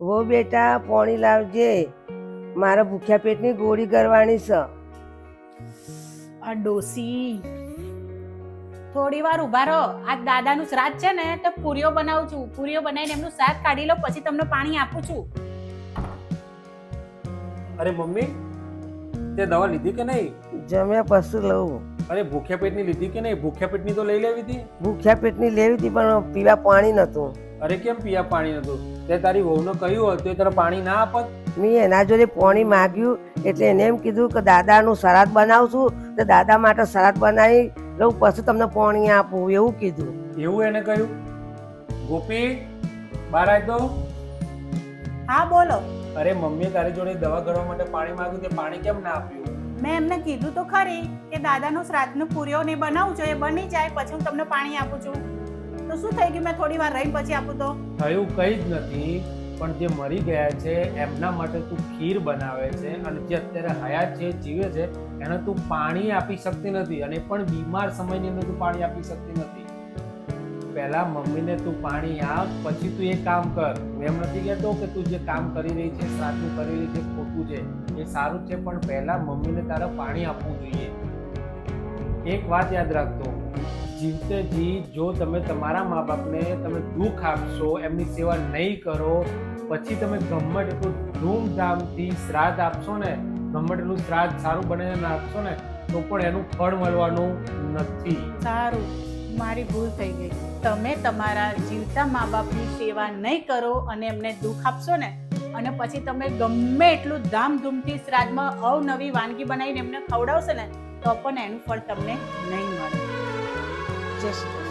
વો બેટા પોણી લાવજે. મારા ભૂખ્યા પેટની ગોળી કરવાની છે આ ડોસી. થોડી વાર ઊભા રહો. આ દાદાનું શ્રાદ્ધ છે ને તો પૂરીઓ બનાવું છું. પૂરીઓ બનાવીને એમનું શાક કાઢી લો પછી તમને પાણી આપું છું. અરે મમ્મી તે દવા લીધી કે નહીં? જમ્યા પછી લઉં. અરે ભૂખ્યા પેટની લીધી કે નહીં? ભૂખ્યા પેટની તો લઈ લેવી હતી. ભૂખ્યા પેટની લેવી હતી પણ પીવા પાણી નહોતું. અરે કેમ પિયા પાણી નતું? તે તારી વહુને કહ્યું હતું એ તને પાણી ના આપત? મેં એના જોડે પાણી માગ્યું એટલે એને એમ કીધું કે દાદાનું સલાદ બનાવશું તો દાદા માટે સલાદ બનાવી લઉં પછી તમને પાણી આપું એવું કીધું. એવું એને કહ્યું? ગોપી બહાર આવી તો. હા બોલો. અરે મમ્મીએ તારી જોડે દવા કરવા માટે પાણી માગ્યું તે પાણી કેમ ના આપ્યું? મેં એમને કીધું તો ખરી કે દાદાનું શ્રાદ્ધનું પૂર્યો ને બનાવું છું એ બની જાય પછી હું તમને પાણી આપું છું. તો શું થઈ ગયું? મેં થોડી વાર રહી પછી આપું તો. થયું કંઈ જ નથી, પણ જે મરી ગયા છે, એમના માટે તું ખીર બનાવે છે અને જે અત્યારે હયાત છે જીવે છે, એને તું પાણી આપી શકતી નથી અને પણ બીમાર સમયની અંદર તું પાણી આપી શકતી નથી. પહેલા મમ્મીને તું પાણી આપ, પછી તું એ કામ કર. હું એમ નથી કહેતો કે તું જે કામ કરી રહી છે, સાચું કરી રહી છે, ખોટું છે. એ સારું છે, પણ પહેલા મમ્મીને તારે પાણી આપવું જોઈએ. એક વાત યાદ રાખતો. જીવતે જી તમે તમારા મા બાપને તમે દુઃખ આપશો, એમની સેવા નહીં કરો, પછી તમે ગમે એટલું ધૂમધામથી શ્રાદ્ધ આપશો ને ગમે એટલું શ્રાદ્ધ સારું બનાવીને આપશો ને, તો પણ એનું ફળ મળવાનું નથી. સારું. મારી ભૂલ થઈ ગઈ. તમે તમારા જીવતા મા બાપની સેવા નહીં કરો અને એમને દુઃખ આપશો ને, અને પછી તમે ગમે એટલું ધામધૂમથી શ્રાદ્ધમાં અવનવી વાનગી બનાવીને એમને ખવડાવશો ને, તો પણ એનું ફળ તમને નહીં મળે. Gracias.